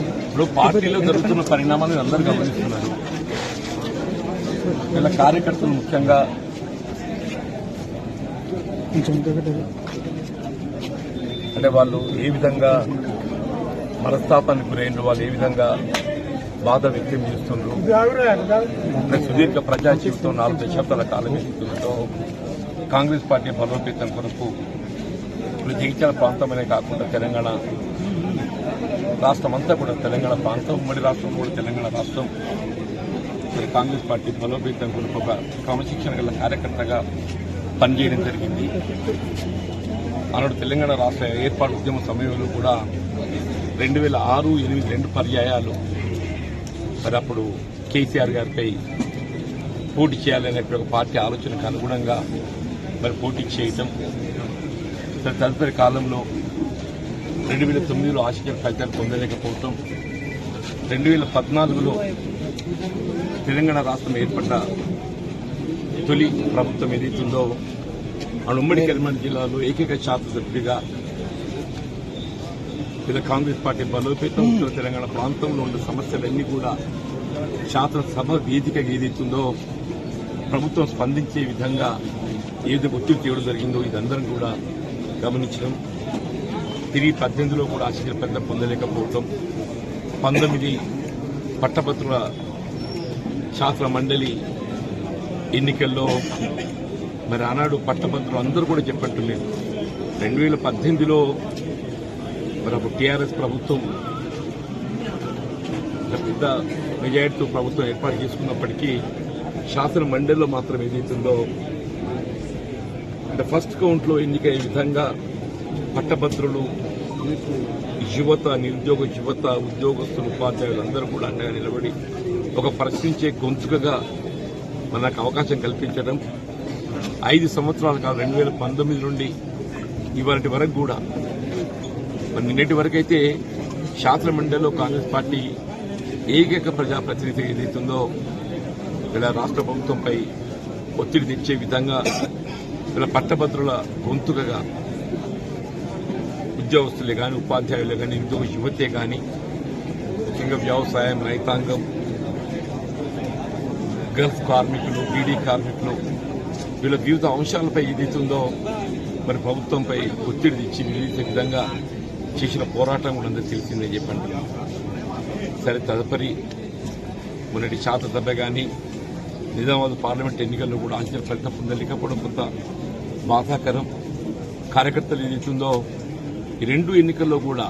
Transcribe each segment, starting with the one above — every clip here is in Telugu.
ఇప్పుడు పార్టీలో జరుగుతున్న పరిణామాలను అందరూ గమనిస్తున్నారు. వీళ్ళ కార్యకర్తలు ముఖ్యంగా అంటే వాళ్ళు ఏ విధంగా మనస్తాపానికి గురైండ్రు వాళ్ళు ఏ విధంగా బాధ వ్యక్తం చేస్తుండ్రు. సుదీర్ఘ ప్రజా జీవితం నాలుగు దశాబ్దాల కాలం ఎదుగుతుందో కాంగ్రెస్ పార్టీ బలోపేతం కొరకు ఇప్పుడు జగిత్యాల ప్రాంతమనే కాకుండా తెలంగాణ రాష్ట్రం అంతా కూడా తెలంగాణ ప్రాంతం ఉమ్మడి రాష్ట్రం కూడా తెలంగాణ రాష్ట్రం. మరి కాంగ్రెస్ పార్టీ బలోపేతం కొరకు ఒక క్రమశిక్షణ గల కార్యకర్తగా పనిచేయడం జరిగింది. ఆనాడు తెలంగాణ రాష్ట్ర ఏర్పాటు ఉద్యమ సమయంలో కూడా రెండు వేల ఆరు ఎనిమిది రెండు పర్యాయాలు మరి అప్పుడు కేసీఆర్ గారిపై పోటీ చేయాలనే ఒక పార్టీ ఆలోచనకు అనుగుణంగా మరి పోటీ చేయటం. తదుపరి కాలంలో రెండు వేల తొమ్మిదిలో ఆశించిన ఫలితాలు పొందలేకపోవటం రెండు వేల పద్నాలుగులో తెలంగాణ రాష్ట్రం ఏర్పడ్డ తొలి ప్రభుత్వం ఏదైతుందో మన ఉమ్మడి కరీంనగర్ జిల్లాలో ఏకైక శాసనసభ్యుడిగా ఇలా కాంగ్రెస్ పార్టీ బలోపేతం ఉత్తర తెలంగాణ ప్రాంతంలో ఉన్న సమస్యలన్నీ కూడా శాసనసభ వేదికగా ఏదైతుందో ప్రభుత్వం స్పందించే విధంగా ఏది ఒత్తిడి తీయడం జరిగిందో ఇదందరం కూడా గమనించడం తిరిగి పద్దెనిమిదిలో కూడా ఆశించిన పెద్ద పొందలేకపోవటం. పంతొమ్మిది పట్టభద్రుల శాస్త్ర మండలి ఎన్నికల్లో మరి ఆనాడు పట్టభద్రులు అందరూ కూడా చెప్పట్టులేదు రెండు వేల పద్దెనిమిదిలో మరి అప్పుడు టీఆర్ఎస్ ప్రభుత్వం పెద్ద మెజారిటీతో ప్రభుత్వం ఏర్పాటు చేసుకున్నప్పటికీ శాసన మండలిలో మాత్రం ఏదైతుందో అంటే ఫస్ట్ కౌంట్లో ఎన్నికయ్యే విధంగా పట్టభద్రులు యువత నిరుద్యోగ యువత ఉద్యోగస్తులు ఉపాధ్యాయులు అందరూ కూడా అండగా నిలబడి ఒక ప్రశ్నించే గొంతుకగా మనకు అవకాశం కల్పించడం. ఐదు సంవత్సరాల కాదు రెండు వేల పంతొమ్మిది నుండి ఇవాటి వరకు కూడా. మరి నిన్నటి వరకైతే శాసనమండలిలో కాంగ్రెస్ పార్టీ ఏకైక ప్రజాప్రతినిధి ఏదైతుందో ఇలా రాష్ట్ర ప్రభుత్వంపై ఒత్తిడి తెచ్చే విధంగా ఇలా పట్టభద్రుల గొంతుకగా ఉద్యోగస్తులే కానీ ఉపాధ్యాయులే కానీ నిరుద్యోగ యువతే కానీ ముఖ్యంగా వ్యవసాయం రైతాంగం గల్ఫ్ కార్మికులు బీడీ కార్మికులు వీళ్ళ వివిధ అంశాలపై ఏదైతుందో మరి ప్రభుత్వంపై ఒత్తిడి తెచ్చి నిలిచే విధంగా చేసిన పోరాటం కూడా అందరికీ తెలిసిందని చెప్పండి. సరే తదుపరి మొన్నటి శాసనసభ కానీ నిజామాబాద్ పార్లమెంట్ ఎన్నికల్లో కూడా అంచనా ఫలితం పొందలేకపోవడం కొంత బాధాకరం. కార్యకర్తలు ఏదైతుందో ఈ రెండు ఎన్నికల్లో కూడా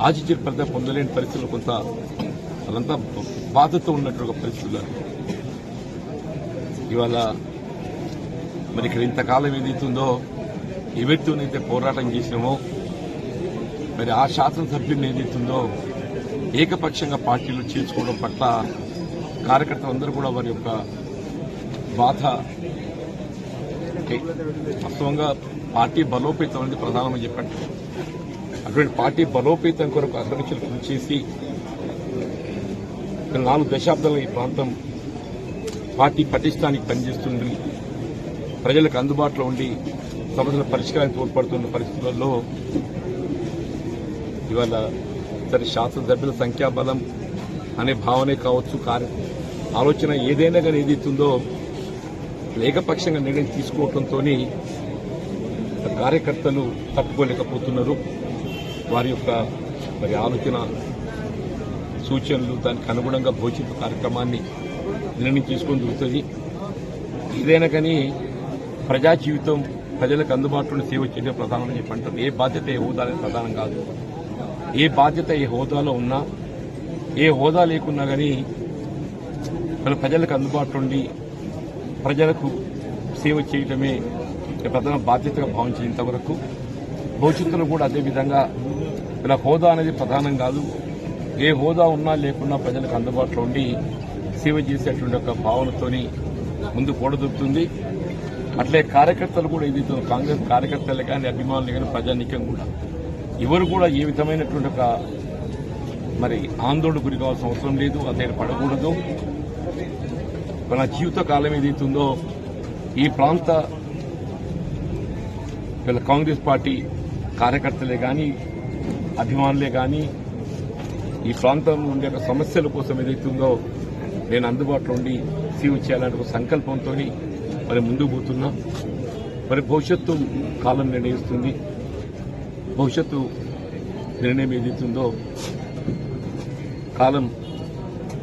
ఆశించిన ఫలితం పొందలేని పరిస్థితులు కొంత అదంతా బాధతో ఉన్నట్టు ఒక పరిస్థితులు ఇవాళ మరి ఇక్కడ ఇంతకాలం ఏదైతుందో ఎవరితోనైతే పోరాటం చేసినామో మరి ఆ శాసనసభ్యుని ఏదైతుందో ఏకపక్షంగా పార్టీలు చేర్చుకోవడం పట్ల కార్యకర్తలందరూ కూడా వారి యొక్క బాధ పార్టీ వాస్తవంగా పార్టీ బలోపేతం అనేది ప్రధానమని చెప్పండి. అటువంటి పార్టీ బలోపేతం కొరకు అగ్రనిక్షలు కృషి చేసి నాలుగు దశాబ్దాల ఈ ప్రాంతం పార్టీ పటిష్టానికి పనిచేస్తుంది. ప్రజలకు అందుబాటులో ఉండి సమస్యల పరిష్కారానికి తోడ్పడుతున్న పరిస్థితులలో ఇవాళ సరే శాసనసభ్యుల సంఖ్యాబలం అనే భావనే కావచ్చు కార్య ఆలోచన ఏదైనా కానీ ఏదైతుందో ఏకపక్షంగా నిర్ణయం తీసుకోవడంతో కార్యకర్తలు తట్టుకోలేకపోతున్నారు. వారి యొక్క మరి ఆలోచన సూచనలు దానికి అనుగుణంగా భవిష్యత్తు కార్యక్రమాన్ని నిర్ణయం తీసుకొని జరుగుతుంది. ఏదైనా కానీ ప్రజా జీవితం ప్రజలకు అందుబాటులో సేవ చేయడం ప్రధానమని చెప్పి అంటారు ఏ బాధ్యత ఏ హోదా అనేది ప్రధానం కాదు. ఏ బాధ్యత ఏ హోదాలో ఉన్నా ఏ హోదా లేకున్నా కానీ మన ప్రజలకు అందుబాటులో ఉండి ప్రజలకు సేవ చేయటమే ప్రధాన బాధ్యతగా భావించేంత ఇంతవరకు భవిష్యత్తులో కూడా అదేవిధంగా ఇలా హోదా అనేది ప్రధానం కాదు. ఏ హోదా ఉన్నా లేకున్నా ప్రజలకు అందుబాటులో ఉండి సేవ చేసేటువంటి ఒక భావనతోని ముందు కూడదొక్కుతుంది అట్లే కార్యకర్తలు కూడా ఇది కాంగ్రెస్ కార్యకర్తలే కానీ అభిమానులు కానీ ప్రజానికం కూడా ఎవరు కూడా ఏ విధమైనటువంటి ఒక మరి ఆందోళన గురి కావాల్సిన అవసరం లేదు. అతను పడకూడదు. మన జీవిత కాలం ఏదైతుందో ఈ ప్రాంత వీళ్ళ కాంగ్రెస్ పార్టీ కార్యకర్తలే కానీ అభిమానులే కానీ ఈ ప్రాంతంలో ఉండే ఒక సమస్యల కోసం ఏదైతుందో నేను అందుబాటులో ఉండి సేవ చేయాలనే ఒక సంకల్పంతో మరి ముందుకు పోతున్నా. మరి భవిష్యత్తు కాలం నిర్ణయిస్తుంది. భవిష్యత్తు నిర్ణయం ఏదైతుందో కాలం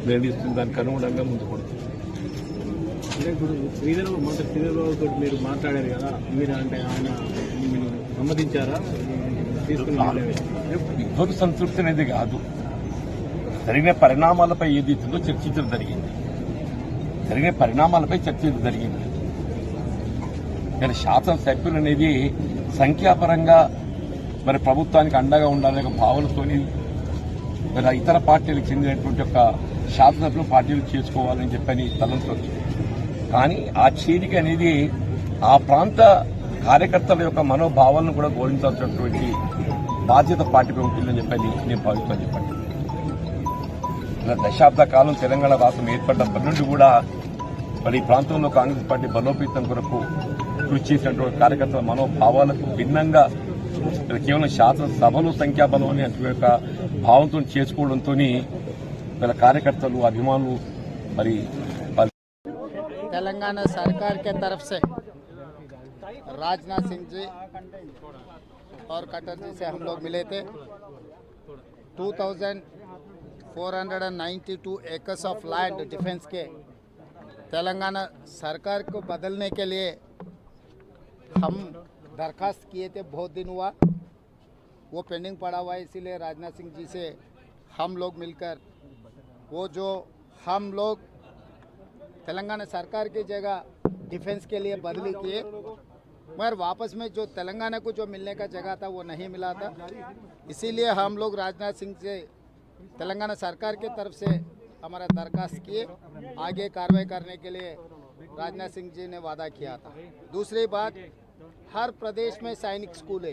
నిర్ణయిస్తుంది. దానికి అనుగుణంగా ముందుకు పడుతుంది అంటే ఇప్పుడు శ్రీధర్ మంత్రి శ్రీధర్ తోటి మీరు మాట్లాడారు కదా మీరు అంటే ఆయన మీరు సమ్మతించారా తీసుకుని సంతృప్తి అనేది కాదు. జరిగిన పరిణామాలపై ఏది ఏదైతుందో చర్చించడం జరిగింది. జరిగిన పరిణామాలపై చర్చించడం జరిగింది. కానీ శాసనసభ్యులు అనేది సంఖ్యాపరంగా మరి ప్రభుత్వానికి అండగా ఉండాలనే ఒక భావనతోని మరి ఇతర పార్టీలకు చెందినటువంటి ఒక శాసనసభ్యులు పార్టీలు చేసుకోవాలని చెప్పని తలంతో కానీ ఆ చేరిక అనేది ఆ ప్రాంత కార్యకర్తల యొక్క మనోభావాలను కూడా గౌరవించాల్సినటువంటి బాధ్యత పార్టీపై ఉంటుందని చెప్పని నేను భావిస్తాను చెప్పండి. ఇలా దశాబ్ద కాలం తెలంగాణ రాష్ట్రం ఏర్పడినప్పటి నుండి కూడా మరి ఈ ప్రాంతంలో కాంగ్రెస్ పార్టీ బలోపేతం కొరకు కృషి చేసినటువంటి కార్యకర్తల మనోభావాలకు భిన్నంగా కేవలం శాసనసభలు సంఖ్యాబలం అనే యొక్క భావంతో చేసుకోవడంతో వీళ్ళ కార్యకర్తలు అభిమానులు మరి तेलंगाना सरकार के तरफ़ से राजनाथ सिंह जी और कटर जी से हम लोग मिले थे। 2492 एकर्स ऑफ़ लैंड डिफेंस के तेलंगाना सरकार को बदलने के लिए हम दरखास्त किए थे। बहुत दिन हुआ, वो पेंडिंग पड़ा हुआ है, इसीलिए राजनाथ सिंह जी से हम लोग मिलकर वो जो हम लोग तेलंगाना सरकार की जगह डिफेंस के लिए बदली किए मगर वापस में जो तेलंगाना को जो मिलने का जगह था, वो नहीं मिला था। इसीलिए हम लोग राजनाथ सिंह से, तेलंगाना सरकार के तरफ़ से हमारा दरखास्त किए। आगे कार्रवाई करने के लिए राजनाथ सिंह जी ने वादा किया था। दूसरी बात, हर प्रदेश में सैनिक स्कूल है।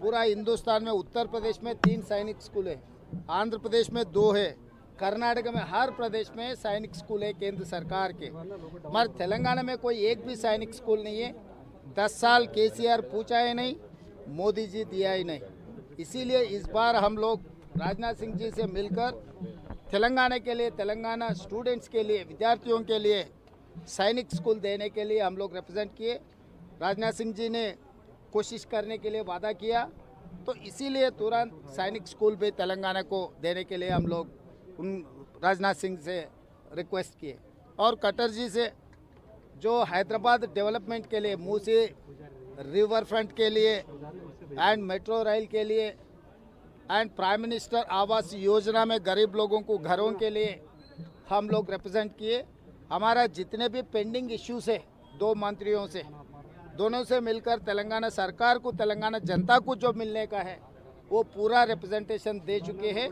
पूरा हिंदुस्तान में, उत्तर प्रदेश में तीन सैनिक स्कूल है। आंध्र प्रदेश में दो है। कर्नाटक में, हर प्रदेश में सैनिक स्कूल है केंद्र सरकार के। मगर तेलंगाना में कोई एक भी सैनिक स्कूल नहीं है। दस साल केसीआर पूछा ही नहीं, मोदी जी दिया ही नहीं। इसीलिए इस बार हम लोग राजनाथ सिंह जी से मिलकर तेलंगाना के लिए, तेलंगाना स्टूडेंट्स के लिए, विद्यार्थियों के लिए सैनिक स्कूल देने के लिए हम लोग रिप्रेजेंट किए। राजनाथ सिंह जी ने कोशिश करने के लिए वादा किया। तो इसीलिए तुरंत सैनिक स्कूल भी तेलंगाना को देने के लिए हम लोग उन राजनाथ सिंह से रिक्वेस्ट किए। और कटर जी से जो हैदराबाद डेवलपमेंट के लिए, मूसी रिवर फ्रंट के लिए एंड मेट्रो रेल के लिए and prime minister Awas Yojana में गरीब लोगों को घरों के लिए हम लोग रिप्रेजेंट किए। हमारा जितने भी पेंडिंग इश्यूज़ है, दो मंत्रियों से, दोनों से मिलकर तेलंगाना सरकार को, तेलंगाना जनता को जो मिलने का है वो पूरा रिप्रेजेंटेशन दे चुके हैं।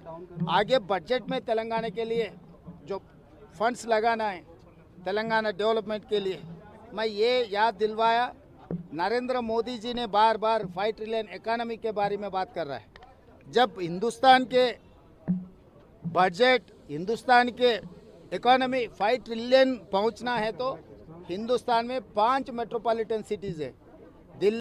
आगे बजट में तेलंगाना के लिए जो फंड्स लगाना है, तेलंगाना डेवलपमेंट के लिए, मैं ये याद दिलवाया, नरेंद्र मोदी जी ने बार बार फाइव ट्रिलियन इकोनॉमी के बारे में बात कर रहा है। जब हिंदुस्तान के बजट हिंदुस्तान के इकोनॉमी फाइव ट्रिलियन पहुँचना है तो हिंदुस्तान में पाँच मेट्रोपॉलिटन सिटीज़ है।